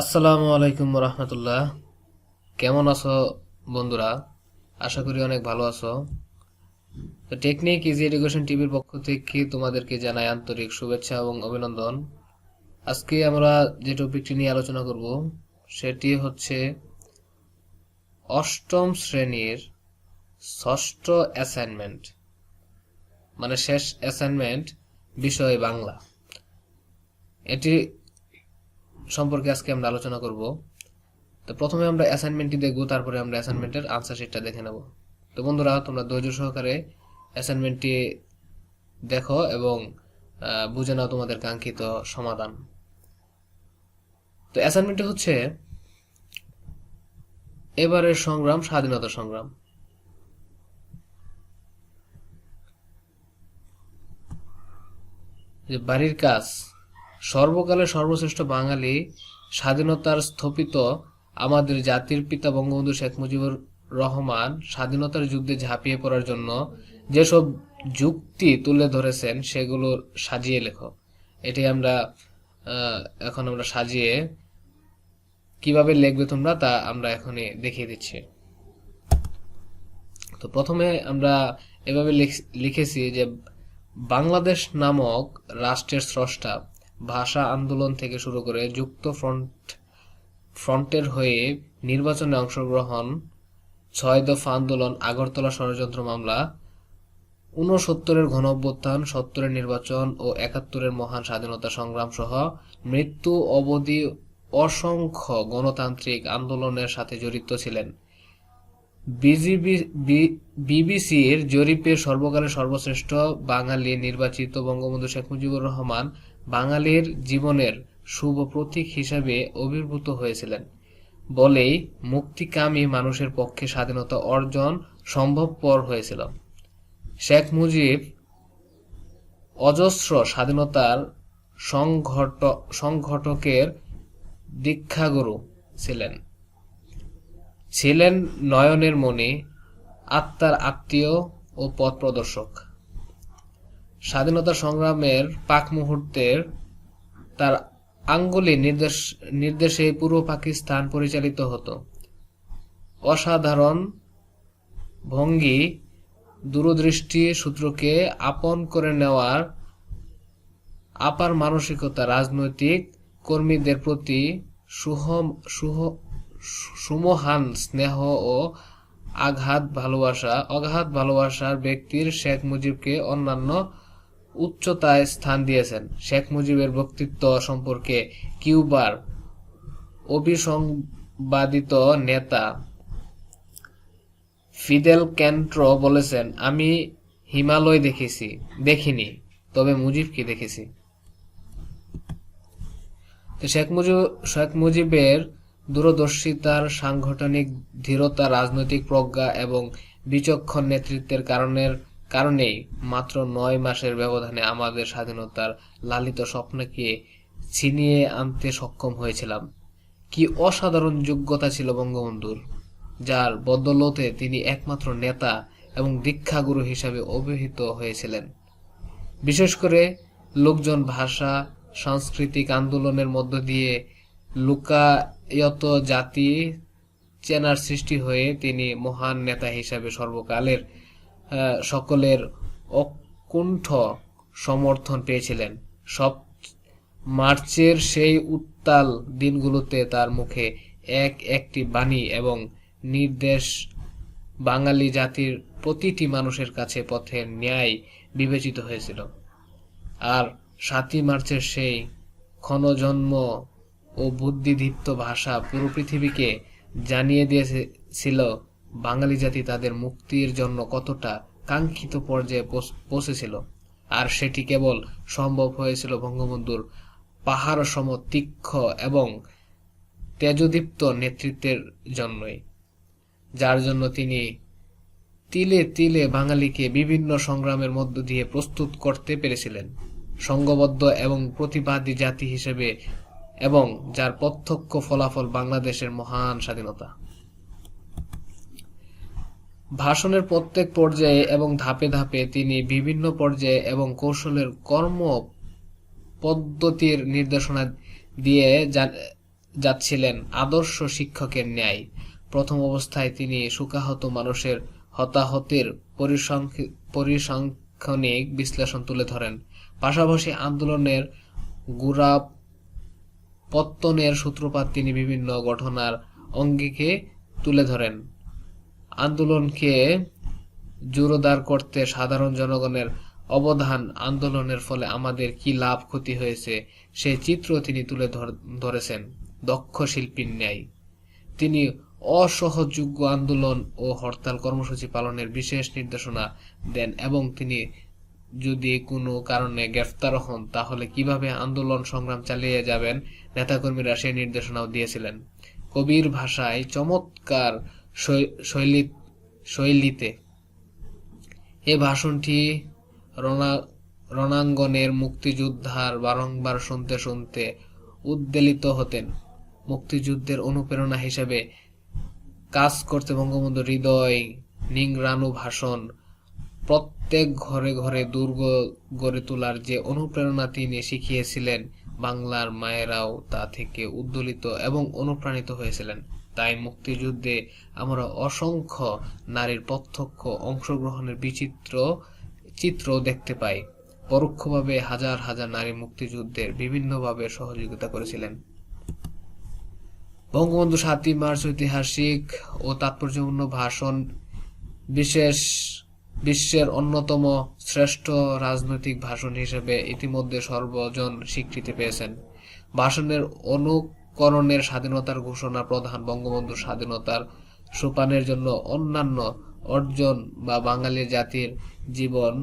আসসালামু আলাইকুম রহমতুল্লাহ। কেমন আছো বন্ধুরা? আশা করি অনেক ভালো আছো। তো টেকনিক ইজি এডুকেশন টিভির পক্ষ থেকে তোমাদেরকে জানাই আন্তরিক শুভেচ্ছা এবং অভিনন্দন। আজকে আমরা যে টপিকটি নিয়ে আলোচনা করব, সেটি হচ্ছে অষ্টম শ্রেণির ষষ্ঠ অ্যাসাইনমেন্ট মানে শেষ অ্যাসাইনমেন্ট বিষয় বাংলা। এটি সম্পর্কে আজকে আমরা আলোচনা করব। তো প্রথমে আমরা অ্যাসাইনমেন্টটি দেখব, তারপরে আমরা অ্যাসাইনমেন্টের আনসার শিটটা দেখে নেব। তো বন্ধুরা, তোমরা ধৈর্য সহকারে অ্যাসাইনমেন্টটি দেখো এবং বুঝে নাও তোমাদের কাঙ্ক্ষিত সমাধান। তো অ্যাসাইনমেন্টটি হচ্ছে এবারের সংগ্রাম, স্বাধীনতা সংগ্রাম। যে বাড়ির কাজ সর্বকালের সর্বশ্রেষ্ঠ বাঙালি স্বাধীনতার স্থপিত আমাদের জাতির পিতা বঙ্গবন্ধু শেখ মুজিবুর রহমান স্বাধীনতার যুদ্ধে ঝাঁপিয়ে পড়ার জন্য যেসব যুক্তি তুলে ধরেছেন, সেগুলো সাজিয়ে লেখো। এটি আমরা এখন আমরা সাজিয়ে কীভাবে লিখবে তোমরা তা আমরা এখনই দেখিয়ে দিচ্ছি। তো প্রথমে আমরা এভাবে লিখ- লিখেছি যে বাংলাদেশ নামক রাষ্ট্রের স্রষ্টা ভাষা আন্দোলন থেকে শুরু করে যুক্ত ফ্রন্ট, ফ্রন্টের হয়ে নির্বাচনে অংশগ্রহণ, ছয় দফা আন্দোলন, আগরতলা ষড়যন্ত্র মামলা, ঊনসত্তরের ঘন অভ্যুত্থান সত্তরের নির্বাচন ও একাত্তরের মহান স্বাধীনতা সংগ্রাম সহ মৃত্যু অবধি অসংখ্য গণতান্ত্রিক আন্দোলনের সাথে জড়িত ছিলেন। বিজিবি বিবিসির জরিপে সর্বকালের সর্বশ্রেষ্ঠ বাঙালি নির্বাচিত বঙ্গবন্ধু শেখ মুজিবুর রহমান বাঙালির জীবনের শুভ প্রতীক হিসাবে আবির্ভূত হয়েছিলেন। বলেই মুক্তিকামী মানুষের পক্ষে স্বাধীনতা অর্জন সম্ভবপর হয়েছিল। শেখ মুজিব অজস্র স্বাধীনতার সংঘট সংঘটকের দীক্ষাগুরু ছিলেন। ছিলেন নয়নের মণি, আত্মার আত্মীয় ও পথ প্রদর্শক স্বাধীনতা সংগ্রামের পাক মুহূর্তের তার আঙ্গুলি নির্দেশ, নির্দেশে পূর্ব পাকিস্তান পরিচালিত হতো। অসাধারণ ভঙ্গি, দূরদৃষ্টি সূত্রকে আপন করে নেওয়ার আপার মানসিকতা, রাজনৈতিক কর্মীদের প্রতি সুহম, সুহ, সুমহান স্নেহ ও আঘাত ভালোবাসা অগাধ ভালোবাসার ব্যক্তির শেখ মুজিবকে অন্যান্য উচ্চতায় স্থান দিয়েছেন। শেখ মুজিবের বক্তৃত্ব সম্পর্কে কিউবার অভিসংবাদিত নেতা ফিদেল ক্যান্ট্রো বলেছেন, আমি হিমালয় দেখেছি, দেখিনি, তবে মুজিবকে দেখেছি। শেখ মুজিব, শেখ মুজিবের দূরদর্শিতার সাংগঠনিক ধীরতা, রাজনৈতিক প্রজ্ঞা এবং বিচক্ষণ নেতৃত্বের কারণের কারণেই মাত্র নয় মাসের ব্যবধানে আমাদের স্বাধীনতার লালিত স্বপ্নকে ছিনিয়ে আনতে সক্ষম হয়েছিলাম। কি অসাধারণ যোগ্যতা ছিল বঙ্গবন্ধুর, যার বদলতে তিনি একমাত্র নেতা এবং দীক্ষাগুরু হিসাবে অভিহিত হয়েছিলেন। বিশেষ করে লোকজন ভাষা, সাংস্কৃতিক আন্দোলনের মধ্য দিয়ে লুকায়ত জাতি চেনার সৃষ্টি হয়ে তিনি মহান নেতা হিসাবে সর্বকালের সকলের অকুণ্ঠ সমর্থন পেয়েছিলেন। সব মার্চের সেই উত্তাল দিনগুলোতে তার মুখে এক একটি বাণী এবং নির্দেশ বাঙালি জাতির প্রতিটি মানুষের কাছে পথের ন্যায় বিবেচিত হয়েছিল। আর সাতই মার্চের সেই ক্ষণজন্ম ও বুদ্ধিদীপ্ত ভাষা পুরো পৃথিবীকে জানিয়ে দিয়েছিল বাঙালি জাতি তাদের মুক্তির জন্য কতটা কাঙ্ক্ষিত পর্যায়ে পৌঁছেছিল। আর সেটি কেবল সম্ভব হয়েছিল বঙ্গবন্ধুর পাহাড় সম তীক্ষ্ণ এবং তেজদীপ্ত নেতৃত্বের জন্যই, যার জন্য তিনি তিলে তিলে বাঙালিকে বিভিন্ন সংগ্রামের মধ্য দিয়ে প্রস্তুত করতে পেরেছিলেন। সংঘবদ্ধ এবং প্রতিবাদী জাতি হিসেবে এবং যার প্রত্যক্ষ ফলাফল বাংলাদেশের মহান স্বাধীনতা। ভাষণের প্রত্যেক পর্যায়ে এবং ধাপে ধাপে তিনি বিভিন্ন পর্যায়ে এবং কৌশলের কর্ম পদ্ধতির নির্দেশনা দিয়ে যাচ্ছিলেন আদর্শ শিক্ষকের ন্যায়। প্রথম অবস্থায় তিনি শোকাহত মানুষের হতাহতের পরিসংখ্য- পরিসংখ্যানিক বিশ্লেষণ তুলে ধরেন। পাশাপাশি আন্দোলনের গুড়া পত্তনের সূত্রপাত তিনি বিভিন্ন ঘটনার অঙ্গিকে তুলে ধরেন। আন্দোলনকে জোরদার করতে সাধারণ জনগণের অবদান আন্দোলনের ফলে আমাদের কি লাভ ক্ষতি হয়েছে সেই চিত্র তিনি তুলে ধর- ধরেছেন দক্ষ শিল্পীর ন্যায়। তিনি অসহযোগ্য আন্দোলন ও হরতাল কর্মসূচি পালনের বিশেষ নির্দেশনা দেন এবং তিনি যদি কোনো কারণে গ্রেফতার হন, তাহলে কীভাবে আন্দোলন সংগ্রাম চালিয়ে যাবেন, নেতাকর্মীরা সেই নির্দেশনাও দিয়েছিলেন। কবির ভাষায় চমৎকার শৈলী শৈলীতে। এ ভাষণটি রণা রণাঙ্গনের মুক্তিযোদ্ধার বারংবার শুনতে শুনতে উদ্বেলিত হতেন। মুক্তিযুদ্ধের অনুপ্রেরণা হিসেবে কাজ করতে বঙ্গবন্ধু হৃদয় নিংরানু ভাষণ প্রত্যেক ঘরে ঘরে দুর্গ গড়ে তোলার যে অনুপ্রেরণা তিনি শিখিয়েছিলেন বাংলার মায়েরাও তা থেকে উদ্দোলিত এবং অনুপ্রাণিত হয়েছিলেন। তাই মুক্তিযুদ্ধে আমরা অসংখ্য নারীর প্রত্যক্ষ অংশগ্রহণের বিচিত্র চিত্র দেখতে পাই। পরোক্ষভাবে হাজার হাজার নারী মুক্তিযুদ্ধের বিভিন্নভাবে সহযোগিতা করেছিলেন। বঙ্গবন্ধু সাতই মার্চ ঐতিহাসিক ও তাৎপর্যপূর্ণ ভাষণ বিশেষ বিশ্বের অন্যতম শ্রেষ্ঠ রাজনৈতিক ভাষণ হিসেবে ইতিমধ্যে সর্বজন স্বীকৃতি পেয়েছেন। ভাষণের অনুকরণের স্বাধীনতার ঘোষণা, প্রধান বঙ্গবন্ধু স্বাধীনতার সোপানের জন্য অন্যান্য অর্জন বা বাঙালি জাতির জীবন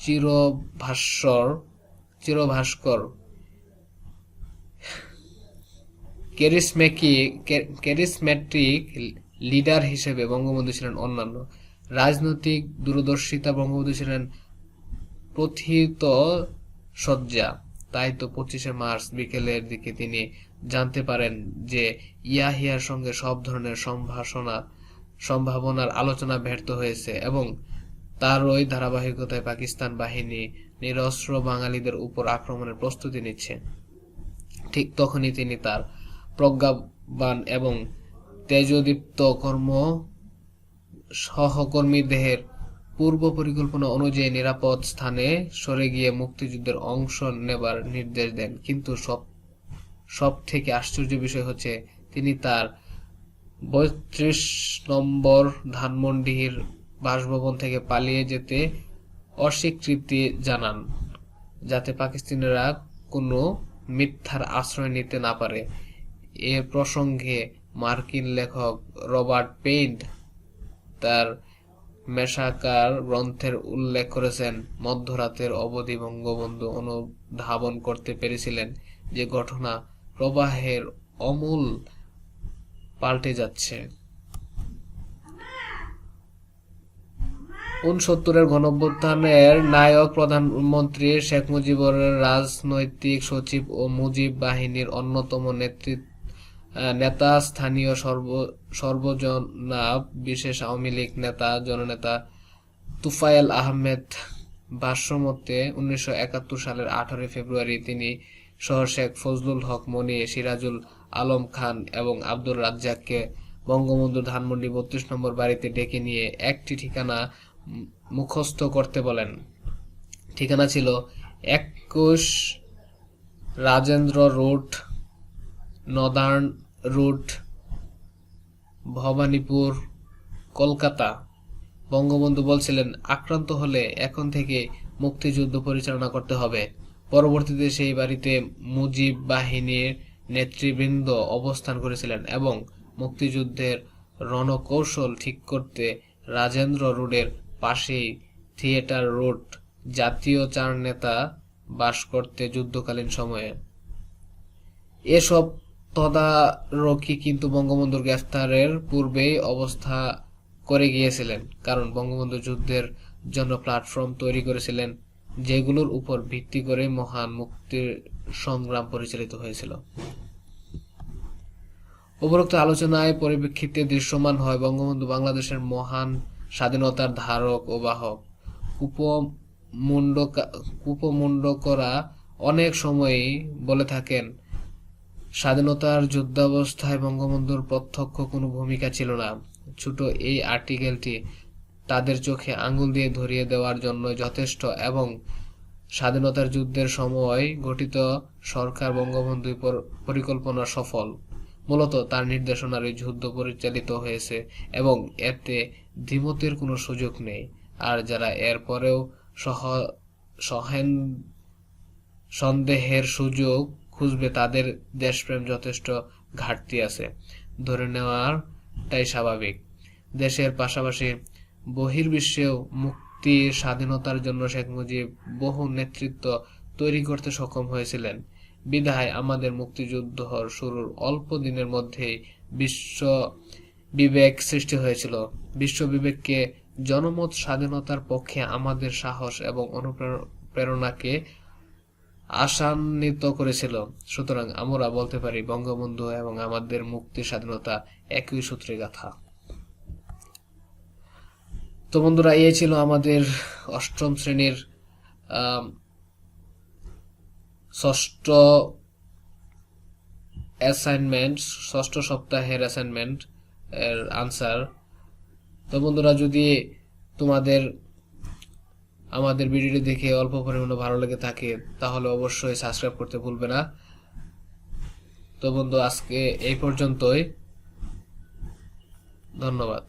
চিরভাস্বর চিরভাস্কর। ক্যারিসমেটিক লিডার হিসেবে বঙ্গবন্ধু ছিলেন অন্যান্য। রাজনৈতিক দূরদর্শিতা বঙ্গবন্ধু ছিলেন প্রথিত সজ্জা তাই তো পঁচিশে মার্চ বিকেলের দিকে তিনি জানতে পারেন যে ইয়াহিয়ার সঙ্গে সব ধরনের সম্ভাষণা, সম্ভাবনার আলোচনা ব্যর্থ হয়েছে এবং তার ওই ধারাবাহিকতায় পাকিস্তান বাহিনী নিরস্ত্র বাঙালিদের উপর আক্রমণের প্রস্তুতি নিচ্ছে। ঠিক তখনই তিনি তার প্রজ্ঞাবান এবং তেজদীপ্ত কর্ম সহকর্মীদের পূর্ব পরিকল্পনা অনুযায়ী নিরাপদ স্থানে সরে গিয়ে মুক্তিযুদ্ধের অংশ নেবার নির্দেশ দেন। কিন্তু সব সব থেকে আশ্চর্য বিষয় হচ্ছে তিনি তার বত্রিশ নম্বর ধানমন্ডির বাসভবন থেকে পালিয়ে যেতে অস্বীকৃতি জানান, যাতে পাকিস্তানিরা কোনো মিথ্যার আশ্রয় নিতে না পারে। এ প্রসঙ্গে মার্কিন লেখক রবার্ট পেইন্ট তার মেশাকার গ্রন্থের উল্লেখ করেছেন, মধ্যরাতের অবধি বঙ্গবন্ধু অনুধাবন করতে পেরেছিলেন যে ঘটনা প্রবাহের অমূল পাল্টে যাচ্ছে। উনসত্তরের গণঅভ্যুত্থানের নায়ক প্রধানমন্ত্রী শেখ মুজিবুর রাজনৈতিক সচিব ও মুজিব বাহিনীর অন্যতম নেতৃত্ব নেতা, স্থানীয় সর্ব সর্বজনা বিশেষ আওয়ামী লীগ নেতা, জননেতা তুফায়েল আহমেদ ভাষ্যমতে উনিশশো একাত্তর সালের আঠারোই ফেব্রুয়ারি তিনি সহ শেখ ফজলুল হক, মনি, সিরাজুল আলম খান এবং আব্দুর রাজ্জাককে বঙ্গবন্ধু ধানমন্ডি বত্রিশ নম্বর বাড়িতে ডেকে নিয়ে একটি ঠিকানা মুখস্থ করতে বলেন। ঠিকানা ছিল একুশ Rajendra road, northern route Bhowanipore, Kolkata. Bangabandhu বলছিলেন, আক্রান্ত হলে এখন থেকে মুক্তিযুদ্ধ পরিচালনা করতে হবে। পরবর্তীতে সেই বাড়িতে মুজিব বাহিনীর নেতৃবৃন্দ অবস্থান করেছিলেন এবং মুক্তিযুদ্ধের রণকৌশল ঠিক করতে রাজেন্দ্র রোডের পাশেই থিয়েটার রোড জাতীয় চার নেতা বাস করতে যুদ্ধকালীন সময়ে। এসব তদারকি কিন্তু বঙ্গবন্ধুর গ্রেফতারের পূর্বেই অবস্থা করে গিয়েছিলেন, কারণ বঙ্গবন্ধু যুদ্ধের জন্য প্ল্যাটফর্ম তৈরি করেছিলেন যেগুলোর উপর ভিত্তি করে মহান মুক্তির সংগ্রাম পরিচালিত হয়েছিল। উপরোক্ত আলোচনায় পরিপ্রেক্ষিতে দৃশ্যমান হয় বঙ্গবন্ধু বাংলাদেশের মহান স্বাধীনতার ধারক ও বাহক কুপমুন্ডকা কুপমুন্ডকরা অনেক সময়ই বলে থাকেন, স্বাধীনতার যুদ্ধাবস্থায় বঙ্গবন্ধুর প্রত্যক্ষ কোনো ভূমিকা ছিল না। ছোট এই আর্টিকেলটি তাদের চোখে আঙ্গুল দিয়ে ধরিয়ে দেওয়ার জন্য যথেষ্ট এবং স্বাধীনতার যুদ্ধের সময় গঠিত সরকার বঙ্গবন্ধু পরিকল্পনা সফল। মূলত তার নির্দেশনার এই যুদ্ধ পরিচালিত হয়েছে এবং এতে দ্বিমতের কোনো সুযোগ নেই। আর যারা এর পরেও সহ সহেন সন্দেহের সুযোগ খুঁজবে, তাদের দেশপ্রেম যথেষ্ট ঘাটতি আছে। ধরে নেওয়াটাই স্বাভাবিক। দেশের পাশাপাশি বহির্বিশ্বেও মুক্তি স্বাধীনতার জন্য শেখ মুজিব বহু নেতৃত্ব তৈরি করতে সক্ষম হয়েছিলেন। বিধায় আমাদের মুক্তিযুদ্ধ শুরুর অল্প দিনের মধ্যেই বিশ্ব বিবেক সৃষ্টি হয়েছিল। বিশ্ব বিবেককে জনমত স্বাধীনতার পক্ষে আমাদের সাহস এবং অনুপ্রেরণাকে আশান্বিত করেছিল। সুতরাং আমরা বলতে পারি, বঙ্গবন্ধু এবং আমাদের মুক্তি স্বাধীনতা একই সূত্রে গাথা। তো বন্ধুরা, এই ছিল আমাদের অষ্টম শ্রেণির ষষ্ঠ অ্যাসাইনমেন্ট ষষ্ঠ সপ্তাহের অ্যাসাইনমেন্ট এর আনসার তো বন্ধুরা, যদি তোমাদের, আমাদের ভিডিওটি দেখে অল্প পরিমাণে ভালো লেগে থাকে, তাহলে অবশ্যই সাবস্ক্রাইব করতে ভুলবে না। তো বন্ধু, আজকে এই পর্যন্তই। ধন্যবাদ।